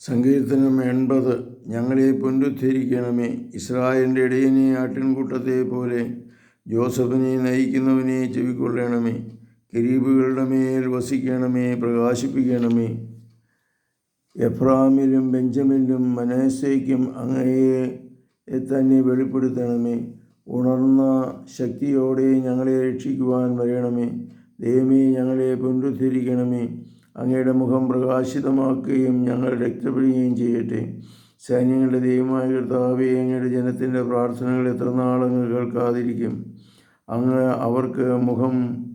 സങ്കീർത്തനം എൺപത്. ഞങ്ങളെ പുനരുദ്ധരിക്കണമേ ഇസ്രായേലിന്റെ ഇടയനെ ആട്ടിൻകൂട്ടത്തെ പോലെ ജോസഫിനെ നയിക്കുന്നവനെ ചെവിക്കൊള്ളണമേ. കിരീബുകളുടെ മേൽ വസിക്കണമേ പ്രകാശിപ്പിക്കണമേ. എഫ്രാമിലും ബെഞ്ചമിലും മനസ്സേക്കും അങ്ങയെ തന്നെ വെളിപ്പെടുത്തണമേ. ഉണർന്ന ശക്തിയോടെ ഞങ്ങളെ രക്ഷിക്കുവാൻ വരണമേ. ദൈവമേ ഞങ്ങളെ പുനരുദ്ധരിക്കണമേ അങ്ങയുടെ മുഖം പ്രകാശിതമാക്കുകയും ഞങ്ങൾ രക്തപ്പെടുകയും ചെയ്യട്ടെ. സൈന്യങ്ങളുടെ ദൈവമായ കർത്താവേ അങ്ങയുടെ ജനത്തിന്റെ പ്രാർത്ഥനകൾ എത്ര നാളങ്ങ് കേൾക്കാതിരിക്കും. അങ്ങ് അവർക്ക് മുഖം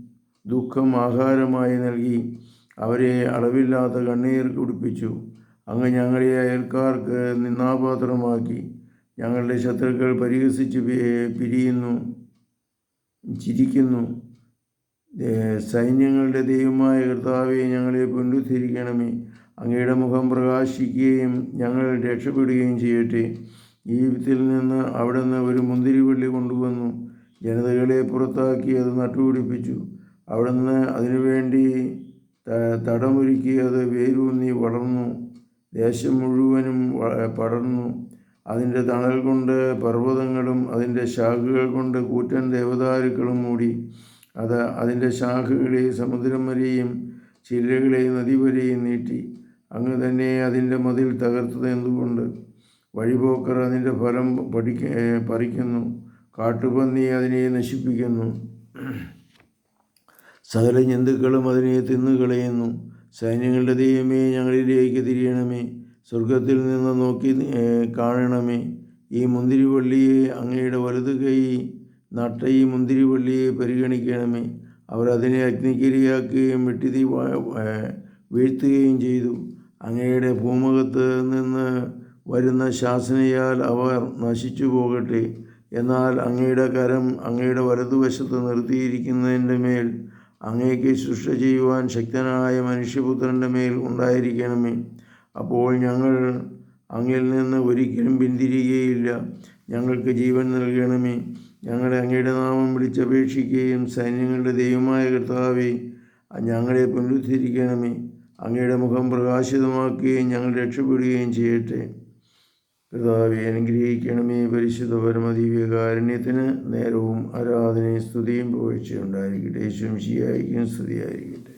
ദുഃഖം ആഹാരമായി നൽകി അവരെ അളവില്ലാത്ത കണ്ണീർ കുടിപ്പിച്ചു. അങ്ങ് ഞങ്ങളെ അയൽക്കാർക്ക് നിന്നാപാത്രമാക്കി. ഞങ്ങളുടെ ശത്രുക്കൾ പരിഹസിച്ച് പിരിയുന്നു ചിരിക്കുന്നു. സൈന്യങ്ങളുടെ ദൈവമായ കർത്താവെ ഞങ്ങളെ പുനരുദ്ധരിക്കണമേ അങ്ങയുടെ മുഖം പ്രകാശിക്കുകയും ഞങ്ങൾ രക്ഷപ്പെടുകയും ചെയ്യട്ടെ. ഈജിപ്തിൽ നിന്ന് അവിടുന്ന് ഒരു മുന്തിരിവള്ളി കൊണ്ടുവന്നു. ജനതകളെ പുറത്താക്കി അത് നട്ടുപിടിപ്പിച്ചു. അവിടുന്ന് അതിനുവേണ്ടി തടമൊരുക്കി അത് വേരൂന്നി വളർന്നു. ദേശം മുഴുവനും പടർന്നു. അതിന്റെ തണൽ കൊണ്ട് പർവതങ്ങളും അതിന്റെ ശാഖകൾ കൊണ്ട് കൂറ്റൻ ദേവദാരുക്കളും മൂടി. അത് അതിന്റെ ശാഖകളെ സമുദ്രം വരെയും ചില്ലകളെ നദി വരെയും നീട്ടി. അങ്ങ് തന്നെ അതിന്റെ മതിൽ തകർത്തത് എന്തുകൊണ്ട്? വഴിപോക്കർ അതിന്റെ ഫലം പഠിക്ക പറിക്കുന്നു. കാട്ടുപന്നി അതിനെ നശിപ്പിക്കുന്നു. സകല ജന്തുക്കളും അതിനെ തിന്നുകളയുന്നു സൈന്യങ്ങളുടെ ദൈവമേ ഞങ്ങളിലേക്ക് തിരിയണമേ. സ്വർഗത്തിൽ നിന്ന് നോക്കി കാണണമേ. ഈ മുന്തിരിവള്ളിയെ അങ്ങയുടെ വലതു കൈ നട്ട ഈ മുന്തിരിവള്ളിയെ പരിഗണിക്കണമേ. അവർ അതിനെ അഗ്നിക്കിരയാക്കുകയും വെട്ടിതി വീഴ്ത്തുകയും ചെയ്തു. അങ്ങയുടെ ഭൂമുഖത്ത് നിന്ന് വരുന്ന ശാസനയാൽ അവർ നശിച്ചു പോകട്ടെ. എന്നാൽ അങ്ങയുടെ കരം അങ്ങയുടെ വലതുവശത്ത് നിർത്തിയിരിക്കുന്നതിന്റെ മേൽ അങ്ങേക്ക് ശുശ്ര ചെയ്യുവാൻ ശക്തനായ മനുഷ്യപുത്രന്റെ മേൽ ഉണ്ടായിരിക്കണമേ. അപ്പോൾ ഞങ്ങൾ അങ്ങിൽ നിന്ന് ഒരിക്കലും പിന്തിരിയുകയില്ല ഞങ്ങൾക്ക് ജീവൻ നൽകണമേ. ഞങ്ങളെ അങ്ങയുടെ നാമം വിളിച്ചപേക്ഷിക്കുകയും സൈന്യങ്ങളുടെ ദൈവമായ കർത്താവേ ഞങ്ങളെ പുനരുദ്ധരിക്കണമേ. അങ്ങയുടെ മുഖം പ്രകാശിതമാക്കുകയും ഞങ്ങൾ രക്ഷപ്പെടുകയും ചെയ്യട്ടെ. കർത്താവെ അനുഗ്രഹിക്കണമേ. പരിശുദ്ധ പരമദിവ്യകാരുണ്യത്തിന് നേരവും ആരാധനയും സ്തുതിയും പുകഴ്ചയുണ്ടായിരിക്കട്ടെ ശംശിയായിരിക്കും ശിയായിരിക്കും സ്തുതിയായിരിക്കട്ടെ.